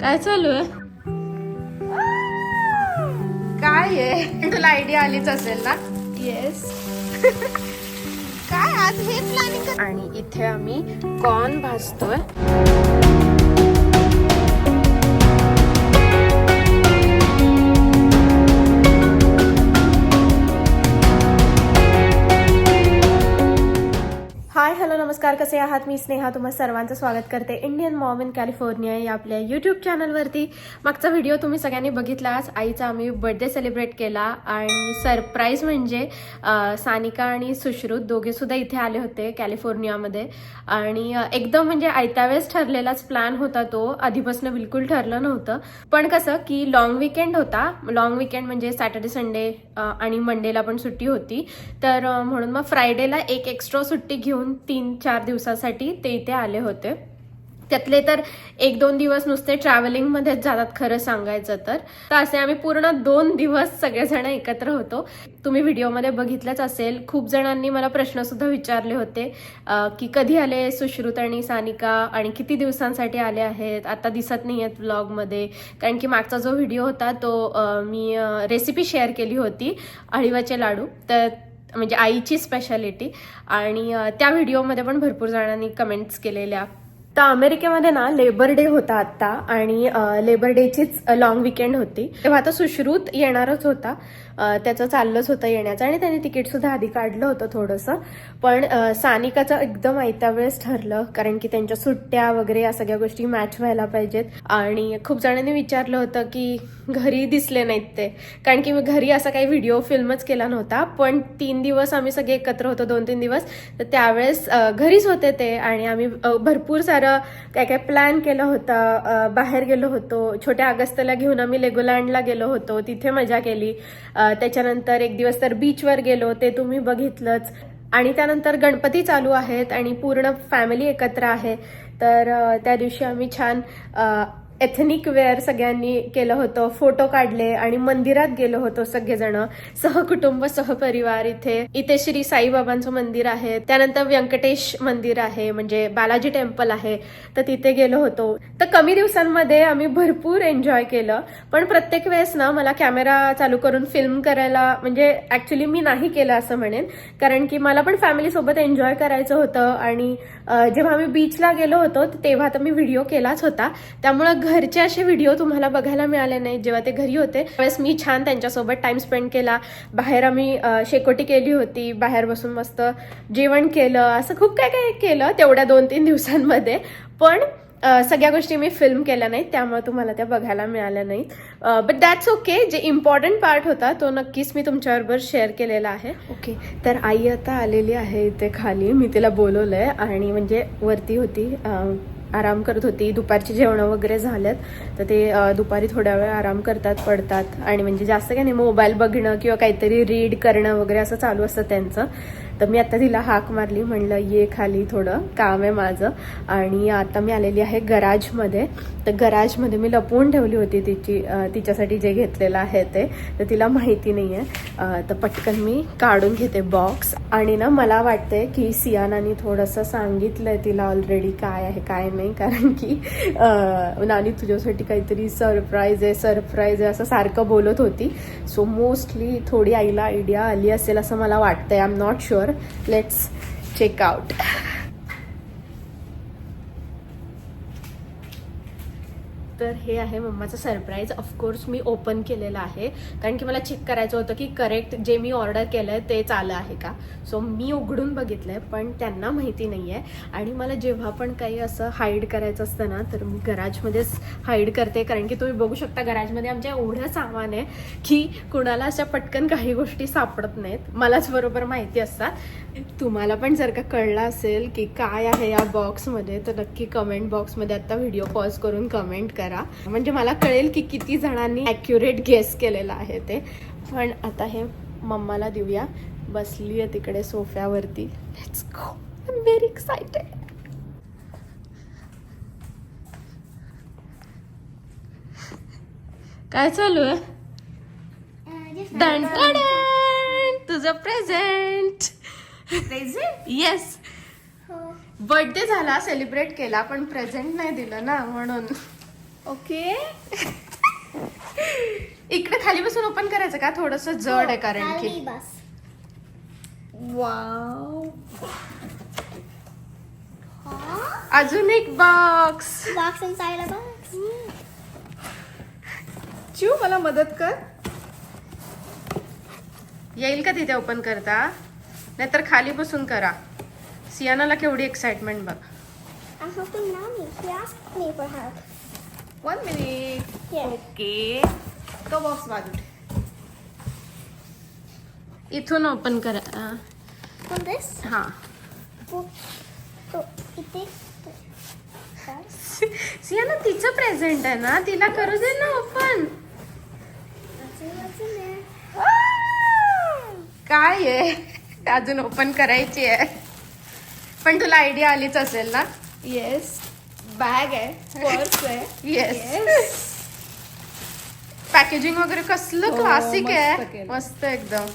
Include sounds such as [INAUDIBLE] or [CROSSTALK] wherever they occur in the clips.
काय चालू आहे? काय आहे? तुला आयडिया आलीच असेल ना? येस [LAUGHS] काय आज हे प्लॅनिंग आणि इथे आम्ही कॉर्न भाजतोय. नमस्कार कसे आहात? मी स्नेहा तुम्हा सर्वांचं स्वागत करते इंडियन मॉम इन कॅलिफोर्निया या आपल्या यूट्यूब चॅनलवरती मागचा व्हिडिओ तुम्ही सगळ्यांनी बघितलाच आईचा आम्ही बर्थडे सेलिब्रेट केला आणि सरप्राईज म्हणजे सानिका आणि सुश्रुत दोघे सुद्धा इथे आले होते कॅलिफोर्नियामध्ये आणि एकदम म्हणजे आयत्या वेळेस ठरलेलाच प्लॅन होता तो. आधीपासून बिलकुल ठरलं नव्हतं. पण कसं की लाँग विकेंड होता. लाँग विकेंड म्हणजे सॅटर्डे संडे आणि मंडेला पण सुट्टी होती. तर म्हणून मग फ्रायडेला एक एक्स्ट्रा सुट्टी घेऊन तीन चार चार दिवसासाठी ते इथे आले होते. त्यातले तर एक दोन दिवस नुसते ट्रॅव्हलिंगमध्येच जातात खरं सांगायचं तर. तर असे आम्ही पूर्ण दोन दिवस सगळेजण एकत्र होतो. तुम्ही व्हिडिओमध्ये बघितलंच असेल खूप जणांनी मला प्रश्नसुद्धा विचारले होते की कधी आले सुश्रुत आणि सानिका आणि किती दिवसांसाठी आले आहेत? आता दिसत नाही आहेत व्लॉगमध्ये कारण की मागचा जो व्हिडिओ होता तो मी रेसिपी शेअर केली होती अळीवाचे लाडू. तर म्हणजे आईची स्पेशालिटी आणि त्या व्हिडिओमध्ये पण भरपूर जणांनी कमेंट्स केलेल्या. तर अमेरिकेमध्ये ना लेबर डे होता आत्ता. आणि लेबर डेचीच लॉंग विकेंड होती. तेव्हा आता सुश्रुत येणारच होता. त्याचं चाललंच होतं येण्याचं आणि त्याने तिकीटसुद्धा आधी काढलं होतं थोडंसं. पण सानिकाचं एकदम आयत्या वेळेस ठरलं कारण की त्यांच्या सुट्ट्या वगैरे या सगळ्या गोष्टी मॅच व्हायला पाहिजेत. आणि खूप जणांनी विचारलं होतं की घरी दिसले नाहीत ते. कारण की मी घरी असा काही व्हिडिओ फिल्मच केला नव्हता. पण तीन दिवस आम्ही सगळे एकत्र होतो दोन तीन दिवस. तर त्यावेळेस घरीच होते ते. आणि आम्ही भरपूर सारं काय काय प्लॅन केलं होतं. बाहेर गेलो होतो. छोट्या अगस्त्याला घेऊन आम्ही लेगोलँडला गेलो होतो. तिथे मजा केली. त्याच्यानंतर एक दिवस तर बीचवर गेलो ते तुम्ही बघितलंच. आणि त्यानंतर गणपती चालू आहेत आणि पूर्ण फॅमिली एकत्र आहे. तर त्या दिवशी आम्ही छान एथनिक वेअर सगळ्यांनी केलं होतं. फोटो काढले आणि मंदिरात गेलो होतो सगळेजण. सहकुटुंब सहपरिवार इथे. इथे श्री साईबाबांचं मंदिर आहे. त्यानंतर व्यंकटेश मंदिर आहे म्हणजे बालाजी टेम्पल आहे. तर तिथे गेलो होतो. तर कमी दिवसांमध्ये आम्ही भरपूर एन्जॉय केलं. पण प्रत्येक वेळेस ना मला कॅमेरा चालू करून फिल्म करायला म्हणजे ऍक्च्युली मी नाही केलं असं म्हणेन. कारण की मला पण फॅमिली सोबत एन्जॉय करायचं होतं. आणि जेव्हा आम्ही बीचला गेलो होतो तेव्हा तर मी व्हिडिओ केलाच होता. त्यामुळं घरचे असे व्हिडिओ तुम्हाला बघायला मिळाले नाही जेव्हा ते घरी होते त्यावेळेस मी छान त्यांच्यासोबत टाइम स्पेंड केला. बाहेर आम्ही शेकोटी केली होती बाहेर बसून मस्त जेवण केलं असं खूप काय काय केलं तेवढ्या दोन तीन दिवसांमध्ये. पण सगळ्या गोष्टी मी फिल्म केल्या नाहीत त्यामुळे तुम्हाला त्या बघायला मिळाल्या नाहीत. बट दॅट्स ओके जे इम्पॉर्टंट पार्ट होता तो नक्कीच मी तुमच्याबरोबर शेअर केलेला आहे. ओके तर आई आता आलेली आहे इथे खाली. मी तिला बोलवलं आहे आणि म्हणजे वरती होती आराम करत होती. दुपारची जेवणं वगैरे झाल्यात. तर ते दुपारी थोड्या वेळ आराम करतात पडतात. आणि म्हणजे जास्त काही नाही मोबाईल बघणं किंवा काहीतरी रीड करणं वगैरे असं चालू असतं त्यांचं. तर मी आता तिला हाक मारली म्हणलं ये खाली थोडं काम आहे माझं. आणि आता मी आलेली आहे गराजमध्ये तर गराजमध्ये मी लपवून ठेवली होती तिची तिच्यासाठी जे घेतलेलं आहे ते. तर तिला माहिती नाही आहे तर पटकन मी काढून घेते बॉक्स आणि ना मला वाटतंय की सियानानी थोडंसं सांगितलंय तिला ऑलरेडी काय आहे काय नाही. कारण की नानी तुझ्यासाठी काहीतरी सरप्राईज आहे सरप्राईज आहे असं सारखं बोलत होती. सो मोस्टली थोडी आईला आयडिया आली असेल असं मला वाटतंय. I am not sure let's check out तर हे आहे मम्माचं सरप्राईज ऑफकोर्स मी ओपन केलेलं आहे. कारण की मला चेक करायचं होतं की करेक्ट जे मी ऑर्डर केलं आहे तेच आलं आहे का? सो मी उघडून बघितलं आहे पण त्यांना माहिती नाही आहे आणि मला जेव्हा पण काही असं हाईड करायचं असतं ना तर मी गराजमध्येच हाईड करते. कारण की तुम्ही बघू शकता गराजमध्ये आमच्या एवढं सामान आहे की कुणाला अशा पटकन काही गोष्टी सापडत नाहीत. मलाच बरोबर माहिती असतात. तुम्हाला पण जर का कळलं असेल की काय आहे या बॉक्समध्ये तर नक्की कमेंट बॉक्समध्ये आता व्हिडिओ पॉज करून कमेंट करा. म्हणजे मला कळेल की किती जणांनी ॲक्युरेट गेस केलेलं आहे ते. पण आता हे मम्माला देऊया. बसली आहे तिकडे सोफ्यावरती. Let's go I am very excited काय चालू आहे? तुझं प्रेझेंट प्रेझेंट येस हो. बर्थडे झाला सेलिब्रेट केला पण प्रेझेंट नाही दिलं ना म्हणून. ओके. इकडे खाली बसून ओपन करायचं का? थोडस जड आहे कारण की. वाव अजून एक बॉक्स बॉक्स बॉक्स चिव मला मदत कर. येईल का तिथे ओपन करता? नाहीतर खाली बसून करा सियानाला केवढी एक्साइटमेंट बघ I'm helping Nani. She asked me for help. One minute. Okay तो बॉक्स बाजू. इथून ओपन करा अं, On this? हा it takes. Guys. सियाना तिचं प्रेझेंट आहे ना तिला करू दे ना open Let's see what's in there. काय आहे अजून ओपन करायची आहे. पण तुला आयडिया आलीच असेल ना? येस बॅग आहे. पर्स आहे. येस पॅकेजिंग वगैरे कसलं हो, क्लासिक मस्त आहे. मस्त एकदम.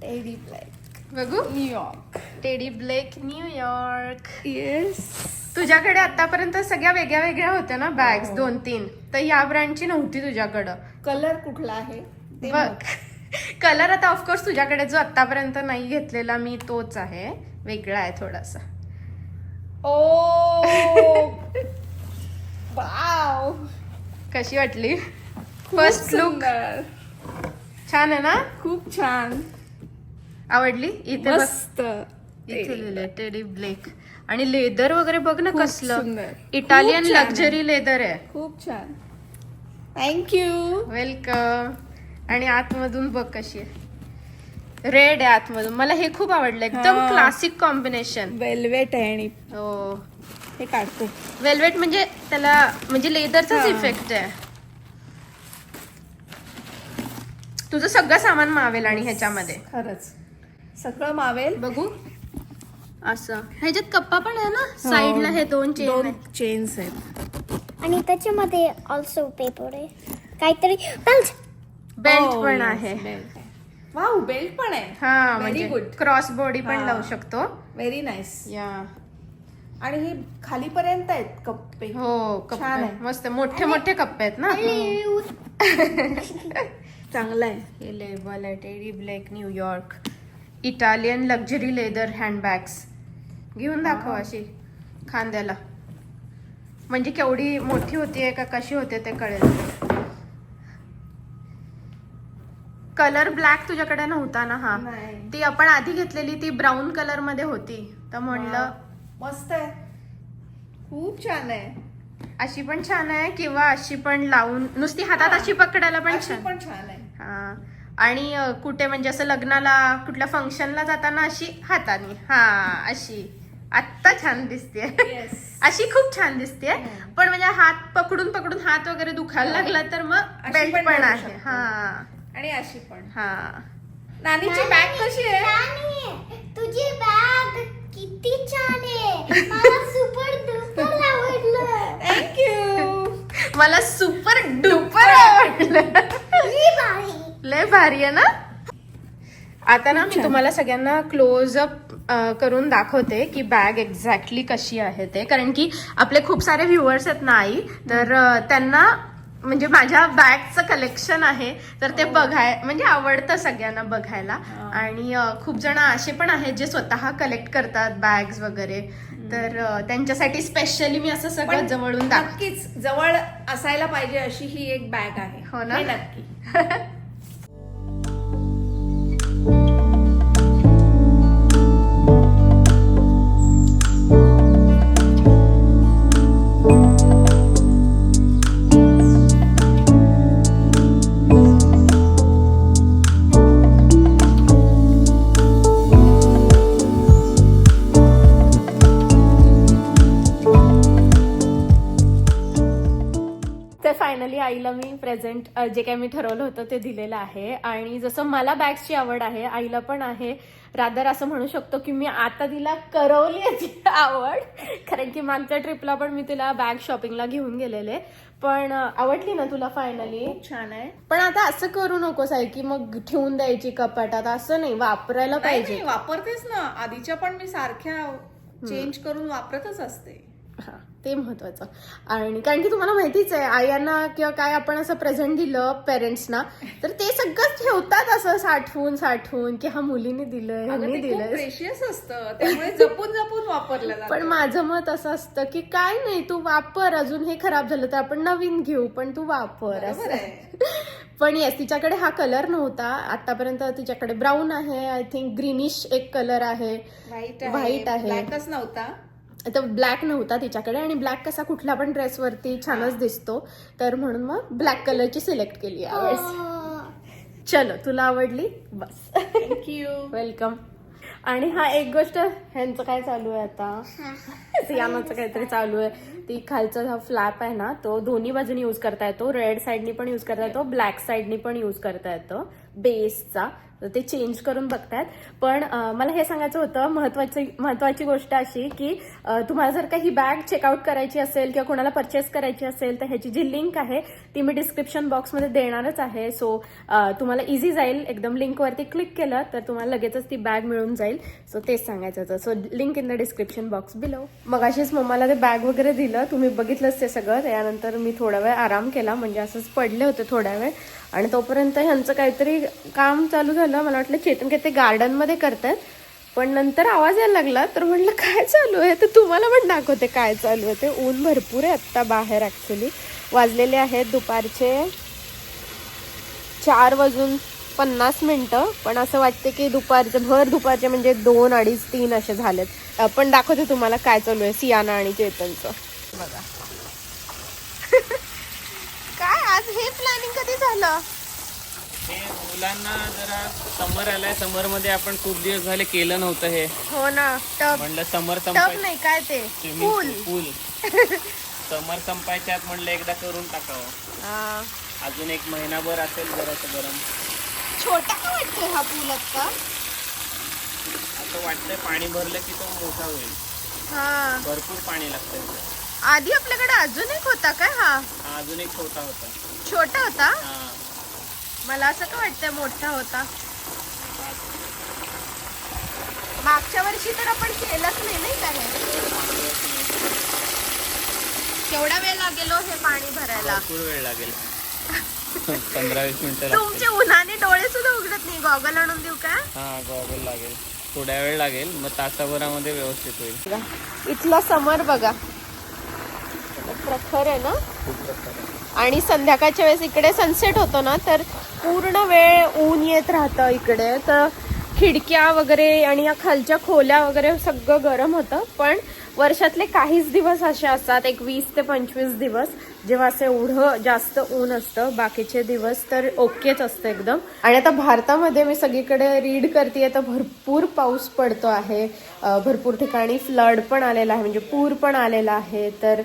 टेडी ब्लॅक बघू. New York Teddy Blake New York yes तुझ्याकडे आतापर्यंत सगळ्या वेगळ्या वेगळ्या होत्या ना बॅग्स हो. दोन तीन तर या ब्रँडची नव्हती तुझ्याकडं. कलर कुठला आहे? बघ. कलर आता ऑफकोर्स तुझ्याकडे जो आतापर्यंत नाही घेतलेला मी तोच आहे. वेगळा आहे थोडासा. ओ! [LAUGHS] वाव! कशी वाटली? First look. छान आहे ना? खूप छान. आवडली? इथे मस्त. इथे लिहिलंय टेडी ब्लेक आणि लेदर वगैरे बघ ना कसलं. इटालियन. लक्झरी लेदर आहे. खूप छान. थँक्यू वेलकम आणि आतमधून बघ कशी आहे. रेड आहे आतमधून. मला हे खूप आवडलं. एकदम हा. क्लासिक कॉम्बिनेशन वेल्वेट आहे आणि हो. हे काढते. वेल्वेट म्हणजे त्याला म्हणजे लेदरचाच हा. इफेक्ट आहे. तुझं सगळं सामान मावेल आणि ह्याच्यामध्ये. खरंच. सगळं मावेल. बघू. असं. ह्याच्यात कप्पा पण आहे ना? साईडला हे दोन चेन दोन चेन्स आहेत. आणि त्याच्यामध्ये ऑल्सो पेपर आहे. काहीतरी बेल्ट Oh, पण yes, आहे. belt. आहे वाव बेल्ट पण आहे. हा Very म्हणजे good. क्रॉस बॉडी पण हा. लावू शकतो. व्हेरी नाईस या आणि हे खालीपर्यंत आहेत कप्पे. हो कप्पे. छान आहे. मस्त मोठे मोठे कप्पे आहेत ना. [LAUGHS] चांगलं आहे. हे लेबल आहे Teddy Black New York Italian luxury leather handbags घेऊन दाखव अशी खांद्याला. म्हणजे केवढी मोठी होतीये का कशी होते ते कळेल. कलर ब्लॅक तुझ्याकडे नव्हता ना हा? नाही. ती आपण आधी घेतलेली ती ब्राऊन कलरमध्ये होती. तर म्हणलं. मस्त आहे. खूप छान आहे. अशी पण छान आहे किंवा अशी पण लावून नुसती हातात अशी पकडायला पण अशी छान. पण छान आहे. हा. आणि अ, कुठे म्हणजे असं लग्नाला कुठल्या फंक्शनला जाताना अशी हाताने. हा अशी. आत्ता छान दिसते. [LAUGHS] अशी खूप छान दिसते हम्म. पण म्हणजे हात पकडून पकडून हात वगैरे दुखायला लागला तर मग अशी बेल्ट पण पण घालू आहे. शकतो. हा. आणि अशी पण. हा. नानीची बॅग कशी आहे? नानी, तुझी बॅग किती छान आहे. मला सुपर डुपर आवडलं. थँक्यू मला सुपर डुपर आवडलं. ही लय भारी आहे ना? आता ना मी तुम्हाला सगळ्यांना क्लोजअप करून दाखवते की बॅग एक्झॅक्टली कशी आहे ते. कारण की आपले खूप सारे व्ह्युअर्स आहेत ना आई तर त्यांना म्हणजे माझ्या बॅगचं कलेक्शन आहे तर ते बघाय म्हणजे आवडतं सगळ्यांना बघायला. हा. आणि खूप जण असे पण आहेत जे स्वतः कलेक्ट करतात बॅग्स वगैरे. तर त्यांच्यासाठी स्पेशली मी असं सगळं जवळून नक्कीच जवळ असायला पाहिजे अशी ही एक बॅग आहे. हो ना? हे नक्की. [LAUGHS] प्रेझेंट जे काही मी ठरवलं होतं ते दिलेलं आहे. आणि जसं मला बॅग्सची आवड आहे आईला पण आहे. रादर असं म्हणू शकतो की मी आता तिला करवली याची आवड. कारण की मागच्या ट्रिपला पण मी तिला बॅग शॉपिंगला घेऊन गेलेले. पण आवडली ना तुला फायनली खूप छान आहे. पण आता असं करू नकोस आहे की मग ठेवून द्यायची कपाटात. असं नाही वापरायला पाहिजे. वापरतेच ना. आधीच्या पण मी सारख्या चेंज करून वापरतच असते. हा ते महत्वाचं. आणि कारण की तुम्हाला माहितीच आहे आयांना किंवा काय आपण असं प्रेझेंट दिलं पेरेंट्सना तर ते सगळं ठेवतात असं साठवून साठवून की हा मुलीने दिलंय ह्यांनी दिलंय. प्रेशियस असतं. त्यामुळे जपून जपून वापरलं पण माझं मत असं असतं की काय नाही तू वापर. अजून हे खराब झालं तर आपण नवीन घेऊ पण तू वापर बरोबर असं आहे. [LAUGHS] पण येस तिच्याकडे हा कलर नव्हता. आतापर्यंत तिच्याकडे ब्राऊन आहे आय थिंक ग्रीनिश एक कलर आहे. व्हाईट White आहे. ब्लॅकच नव्हता. तर ब्लॅक नव्हता तिच्याकडे आणि ब्लॅक कसा कुठला पण ड्रेसवरती छानच दिसतो. तर म्हणून मग ब्लॅक कलरची सिलेक्ट केली यावेळेस. हो. चलो तुला आवडली? बस. थँक्यू वेलकम [LAUGHS] आणि हा एक गोष्ट ह्यांचं काय चालू आहे आता? सियामाचं काहीतरी चालू आहे. ती खालचा हा फ्लॅप आहे ना तो दोन्ही बाजूनी यूज करता येतो. रेड साईडनी पण यूज करता येतो ब्लॅक साईडनी पण यूज करता येतो. बेसचा तर ते चेंज करून बघतायत पण मला हे सांगायचं होतं महत्वाची महत्वाची गोष्ट अशी की तुम्हाला जर का ही बॅग चेकआउट करायची असेल किंवा कोणाला परचेस करायची असेल तर ह्याची जी लिंक आहे ती मी डिस्क्रिप्शन बॉक्समध्ये देणारच आहे. सो तुम्हाला इझी जाईल. एकदम लिंकवरती क्लिक केलं तर तुम्हाला लगेचच ती बॅग मिळून जाईल. सो तेच सांगायचं होतं. So link in the description box below मग अशीच मम्माला ते बॅग वगैरे दिलं. तुम्ही बघितलंच ते सगळं. त्यानंतर मी थोडा वेळ आराम केला. म्हणजे असंच पडले होते थोड्या वेळ. आणि तोपर्यंत ह्यांचं काहीतरी काम चालू झालं. मला वाटलं चेतन काही ते गार्डनमध्ये करतात. पण नंतर आवाज यायला लागला तर म्हटलं काय चालू आहे? तर तुम्हाला पण दाखवते काय चालू आहे. ते ऊन भरपूर आहे आत्ता बाहेर ॲक्च्युली वाजलेले आहेत दुपारचे चार वाजून पन्नास मिनटं. पण असं वाटते की दुपारचे भर दुपारचे म्हणजे दोन अडीच तीन असे झालेत. पण दाखवते तुम्हाला काय चालू आहे सियाना आणि चेतनचं. बघा. आज हे प्लॅनिंग कधी झालं? हे मुलांना जरा समर आलाय. समरमध्ये आपण खूप दिवस झाले केलं नव्हतं हे. हो ना. टप म्हणलं समर टप संपाय नाही काय ते? स्विमिंग पूल. पूल समर [LAUGHS] संपायच्या आत म्हणलं एकदा करून टाकावं. हा. अजून एक महिनाभर असेल जरासं गरम. छोटा का वाटतोय हा पूल आता असं वाटतंय पाणी भरलं की तो मोठा होईल. हा. भरपूर पाणी लागतं इथं. आधी आपल्याकडे अजून एक होता काय हा? अजून एक छोटा होता. छोटा होता? हा. मला असं का वाटतंय मोठा होता? मागच्या वर्षी तर आपण केलंच नाही नाही का हे? केवढा वेळ लागेल हो हे पाणी भरायला? भरपूर वेळ लागेल. [LAUGHS] पंधरा वीस मिनिटं लागतील. तुमचे उन्हाने डोळे सुद्धा उघडत नाही गॉगल आणून देऊ का? हा गॉगल लागेल. थोड्या वेळ लागेल मग तासाभरामध्ये व्यवस्थित होईल. इथला समर बघा. प्रखर आहे ना? आणि संध्याकाळच्या वेळेस इकडे सनसेट होतो ना तर पूर्ण वेळ ऊन येत राहतं इकडे. तर खिडक्या वगैरे आणि या खालच्या खोल्या वगैरे सगळं गरम होतं. पण वर्षातले काहीच दिवस असे असतात एक वीस ते पंचवीस दिवस जेव्हा असं एवढं जास्त ऊन असतं. बाकीचे दिवस तर ओकेच असतं एकदम. आणि आता भारतामध्ये मी सगळीकडे रीड करते तर भरपूर पाऊस पडतो आहे. भरपूर ठिकाणी फ्लड पण आलेला आहे म्हणजे पूर पण आलेला आहे. तर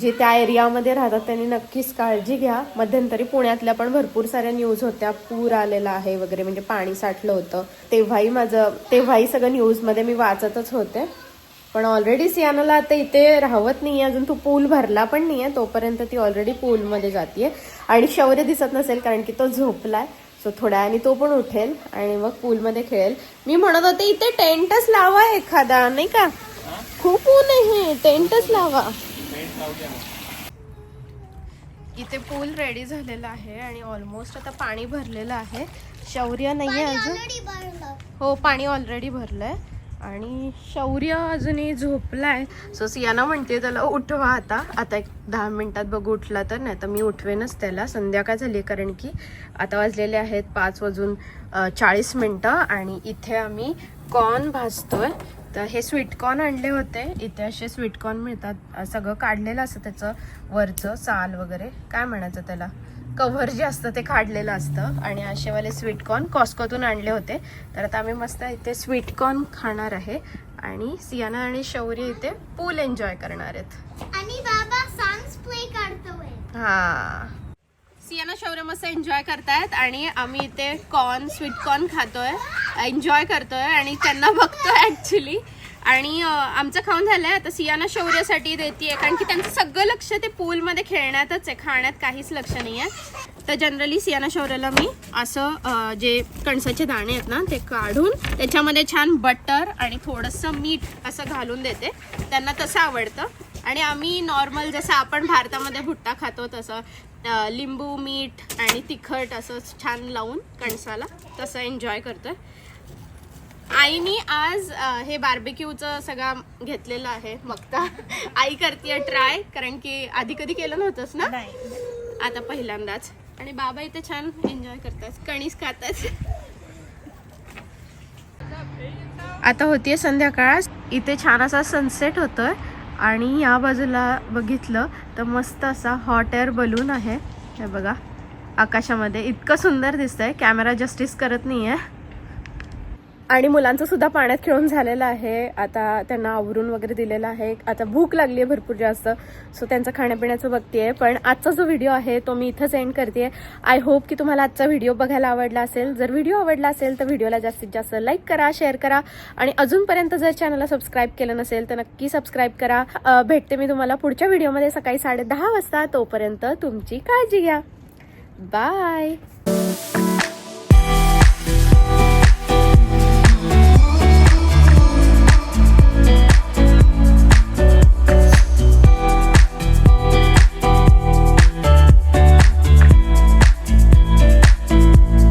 जे त्या एरियामध्ये राहतात त्यांनी नक्कीच काळजी घ्या. मध्यंतरी पुण्यातल्या पण भरपूर साऱ्या न्यूज होत्या. पूर आलेला आहे वगैरे म्हणजे पाणी साठलं होतं. तेव्हाही माझं तेव्हाही सगळं न्यूजमध्ये मी वाचतच होते. पण ऑलरेडी सियानाला आता इथे राहवत नाही अजून तो पूल भरला पण नाही आहे तोपर्यंत ती ऑलरेडी पूलमध्ये जाते आणि शौर्य दिसत नसेल कारण की तो झोपलाय. सो थोड्या आणि तो पण उठेल आणि मग पूलमध्ये खेळेल. मी म्हणत होते इथे टेंटच लावा एखादा नाही का? खूप ऊन आहे टेंटच लावा. इथे पूल रेडी झालेला आहे आणि ऑलमोस्ट आता पाणी भरलेलं आहे. शौर्य नाहीये अजून. ऑलरेडी भरलं. हो पाणी ऑलरेडी भरलंय. आणि शौर्य अजूनही झोपलाय. सो सियाना म्हणते त्याला उठवा आता. आता एक दहा मिनिटात बघू उठला तर नाही तर मी उठवेनच त्याला. संध्याकाळ झाली कारण की आता वाजलेले आहेत पाच वाजून चाळीस मिनटं आणि इथे आम्ही कॉर्न भाजतोय. तर हे स्वीटकॉर्न आणले होते. इथे असे स्वीटकॉर्न मिळतात. सगळं काढलेलं असतं त्याचं वरचं साल वगैरे. काय म्हणायचं त्याला? कव्हर जे असतं ते काढलेलं असतं. आणि असेवाले स्वीटकॉर्न कॉस्कोतून आणले होते. तर आता आम्ही मस्त इथे स्वीटकॉर्न खाणार आहे. आणि सियाना आणि शौर्य इथे पूल एन्जॉय करणार आहेत. आणि बाबा प्ले करतोय. हा. सियाना शौर्य मस्त एन्जॉय करतायत. आणि आम्ही इथे कॉर्न स्वीट कॉर्न खातोय. एन्जॉय करतोय आणि त्यांना बघतोय ऍक्च्युली आणि आमचं खाऊन झालंय. आता सियाना शौर्यासाठी देते कारण की त्यांचं सगळं लक्ष ते पूलमध्ये खेळण्यातच आहे. खाण्यात काहीच लक्ष नाही आहे तर जनरली सियाना शौर्याला मी असं जे कणसाचे दाणे आहेत ना ते काढून त्याच्यामध्ये छान बटर आणि थोडंसं मीठ असं घालून देते. त्यांना तसं आवडतं. आणि आम्ही नॉर्मल जसं आपण भारतामध्ये भुट्टा खातो तसं लिंबू मीठ आणि तिखट असं छान लावून कणसाला तसं एन्जॉय करतोय. आईनी आज अं, हे बार्बिक्यूचं सगळं घेतलेलं आहे बघता. आई करते ट्राय कारण की आधी कधी केलं नव्हतंच ना? आता पहिल्यांदाच. आणि बाबा इथे छान एन्जॉय करतात कणीस खातात आता होतीये संध्याकाळ. इथे छान असा सनसेट होतोय. आणि या बाजूला बघितलं तर मस्त असा हॉट एअर बलून आहे. हे बघा. आकाशामध्ये इतकं सुंदर दिसतंय. कॅमेरा जस्टिस करत नाहीये. आणि मुलांचं सुद्धा पाण्यात खेळून झालेलं आहे. आता त्यांना आवरून वगैरे दिलेलं आहे. आता भूक लागली आहे भरपूर जास्त. सो त्यांचं खाण्यापिण्याचं बघतीये. पण आजचा जो व्हिडिओ आहे तो मी इथंच एंड करते आय होप की तुम्हाला आजचा व्हिडिओ बघायला आवडला असेल. जर व्हिडिओ आवडला असेल तर व्हिडिओला जास्तीत जास्त लाईक करा शेअर करा. आणि अजूनपर्यंत जर चॅनलला सबस्क्राईब केलं नसेल तर नक्की सबस्क्राईब करा. भेटते मी तुम्हाला पुढच्या व्हिडिओमध्ये सकाळी साडेदहा वाजता. तोपर्यंत तुमची काळजी घ्या. बाय